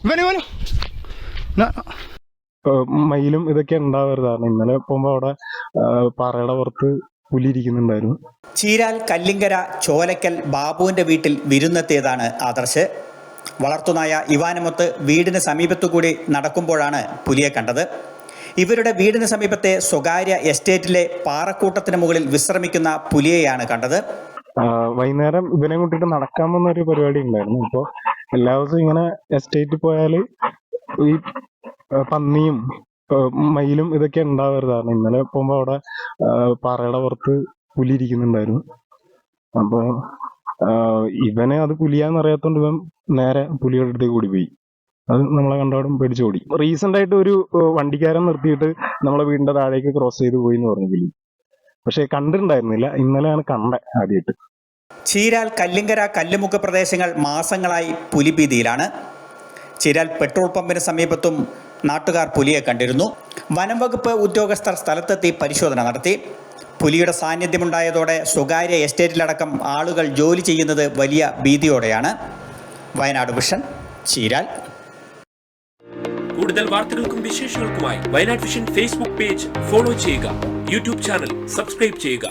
ഇവന് ഇവന് ന- മയിലും ഇതൊക്കെ ഉണ്ടാവരുതാണ് ഇന്നലെ പോകുമ്പോ അവിടെ പാറയുടെ പുറത്ത് പുലി ഇരിക്കുന്നുണ്ടായിരുന്നു ചീരാൽ കല്ലിങ്കര ചോലക്കൽ ബാബുവിന്റെ വീട്ടിൽ വിരുന്നെത്തിയതാണ് ആദർശ്. വളർത്തുനായ ഇവാനമൊത്ത് വീടിന് സമീപത്തുകൂടി നടക്കുമ്പോഴാണ് പുലിയെ കണ്ടത്. ഇവരുടെ വീടിന് സമീപത്തെ സ്വകാര്യ എസ്റ്റേറ്റിലെ പാറക്കൂട്ടത്തിന് മുകളിൽ വിശ്രമിക്കുന്ന പുലിയെയാണ് കണ്ടത്. വൈകുന്നേരം ഇവനെ കൂട്ടിട്ട് നടക്കാൻ വന്ന ഒരു പരിപാടി ഉണ്ടായിരുന്നു. അപ്പൊ എല്ലാ ദിവസവും ഇങ്ങനെ എസ്റ്റേറ്റിൽ പോയാൽ ഈ പന്നിയും മയിലും ഇതൊക്കെ ഉണ്ടാവരുതാണ് ഇന്നലെ പോകുമ്പോൾ അവിടെ പാറയുടെ പുറത്ത് പുലി ഇരിക്കുന്നുണ്ടായിരുന്നു. അപ്പോൾ ഇവനെ അത് പുലിയാന്ന് അറിയാത്തോണ്ട് ഇവൻ നേരെ പുലിയുടെ അടുത്തേക്ക് കൂടി പോയി അത് നമ്മളെ കണ്ടോടും പേടിച്ചോടി റീസെന്റ് ആയിട്ട് ഒരു വണ്ടിക്കാരൻ നിർത്തിയിട്ട് നമ്മളെ വീടിന്റെ താഴേക്ക് ക്രോസ് ചെയ്ത് പോയി എന്ന് പറഞ്ഞു പുലി. പക്ഷെ കണ്ടിട്ടുണ്ടായിരുന്നില്ല. ഇന്നലെയാണ് കണ്ടത് ആദ്യമായിട്ട് ചീരാൽ കല്ലിങ്കര കല്ലുമുക്ക് പ്രദേശങ്ങൾ മാസങ്ങളായി പുലിഭീതിയിലാണ്. ചീരാൽ പെട്രോൾ പമ്പിന് സമീപത്തും നാട്ടുകാർ പുലിയെ കണ്ടിരുന്നു. വനം വകുപ്പ് ഉദ്യോഗസ്ഥർ സ്ഥലത്തെത്തി പരിശോധന നടത്തി. പുലിയുടെ സാന്നിധ്യമുണ്ടായതോടെ സ്വകാര്യ എസ്റ്റേറ്റിലടക്കം ആളുകൾ ജോലി ചെയ്യുന്നത് വലിയ ഭീതിയോടെയാണ്. വയനാട് വിഷൻ ചീരാൽ. കൂടുതൽ വാർത്തകൾക്കും വിശേഷങ്ങൾക്കുമായി Wayanad vision Facebook page follow ചെയ്യുക. യൂട്യൂബ് ചാനൽ സബ്സ്ക്രൈബ് ചെയ്യുക.